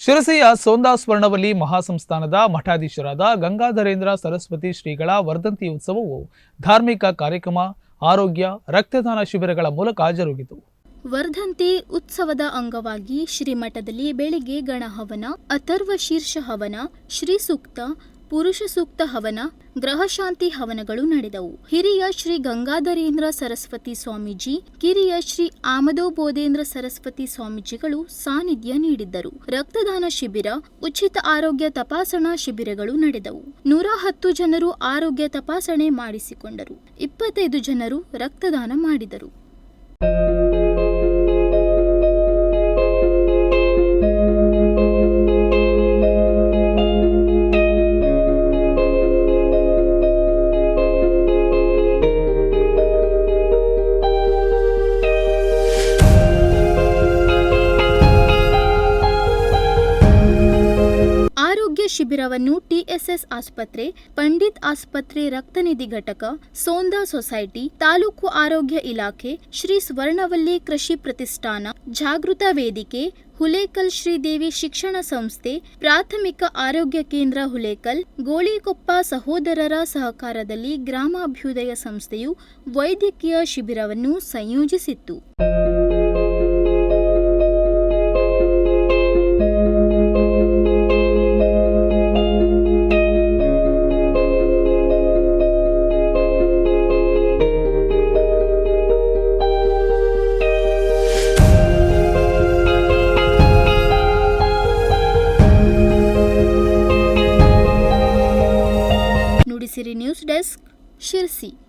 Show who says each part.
Speaker 1: ಶಿರಸಿಯ ಸೋಂದಾ ಸ್ವರ್ಣವಲ್ಲಿ ಮಹಾಸಂಸ್ಥಾನದ ಮಠಾಧೀಶರಾದ ಗಂಗಾಧರೇಂದ್ರ ಸರಸ್ವತಿ ಶ್ರೀಗಳ ವರ್ಧಂತಿ ಉತ್ಸವವು ಧಾರ್ಮಿಕ ಕಾರ್ಯಕ್ರಮ, ಆರೋಗ್ಯ, ರಕ್ತದಾನ ಶಿಬಿರಗಳ ಮೂಲಕ ಜರುಗಿತು.
Speaker 2: ವರ್ಧಂತಿ ಉತ್ಸವದ ಅಂಗವಾಗಿ ಶ್ರೀಮಠದಲ್ಲಿ ಬೆಳಿಗ್ಗೆ ಗಣಹವನ, ಅಥರ್ವ ಶೀರ್ಷ ಹವನ ಶ್ರೀ ಸೂಕ್ತ ಪುರುಷ ಸೂಕ್ತ ಹವನ, ಗ್ರಹಶಾಂತಿ ಹವನಗಳು ನಡೆದವು. ಹಿರಿಯ ಶ್ರೀ ಗಂಗಾಧರೇಂದ್ರ ಸರಸ್ವತಿ ಸ್ವಾಮೀಜಿ, ಕಿರಿಯ ಶ್ರೀ ಆಮದೋ ಬೋಧೇಂದ್ರ ಸರಸ್ವತಿ ಸ್ವಾಮೀಜಿಗಳು ಸಾನ್ನಿಧ್ಯ ನೀಡಿದ್ದರು. ರಕ್ತದಾನ ಶಿಬಿರ, ಉಚಿತ ಆರೋಗ್ಯ ತಪಾಸಣಾ ಶಿಬಿರಗಳು ನಡೆದವು. ನೂರ ಹತ್ತು ಜನರು ಆರೋಗ್ಯ ತಪಾಸಣೆ ಮಾಡಿಸಿಕೊಂಡರು. ಇಪ್ಪತ್ತೈದು ಜನರು ರಕ್ತದಾನ ಮಾಡಿದರು. ಶಿಬಿರವನ್ನು ಟಿಎಸ್ಎಸ್ ಆಸ್ಪತ್ರೆ, ಪಂಡಿತ್ ಆಸ್ಪತ್ರೆ ರಕ್ತನಿಧಿ ಘಟಕ, ಸೋಂದಾ ಸೊಸೈಟಿ, ತಾಲೂಕು ಆರೋಗ್ಯ ಇಲಾಖೆ, ಶ್ರೀ ಸ್ವರ್ಣವಲ್ಲಿ ಕೃಷಿ ಪ್ರತಿಷ್ಠಾನ, ಜಾಗೃತ ವೇದಿಕೆ, ಹುಲೇಕಲ್ ಶ್ರೀದೇವಿ ಶಿಕ್ಷಣ ಸಂಸ್ಥೆ, ಪ್ರಾಥಮಿಕ ಆರೋಗ್ಯ ಕೇಂದ್ರ ಹುಲೇಕಲ್, ಗೋಳಿಕೊಪ್ಪ ಸಹೋದರರ ಸಹಕಾರದಲ್ಲಿ ಗ್ರಾಮಾಭ್ಯುದಯ ಸಂಸ್ಥೆಯು ವೈದ್ಯಕೀಯ ಶಿಬಿರವನ್ನು ಸಂಯೋಜಿಸಿತ್ತು. Nudisiri news desk Sirsi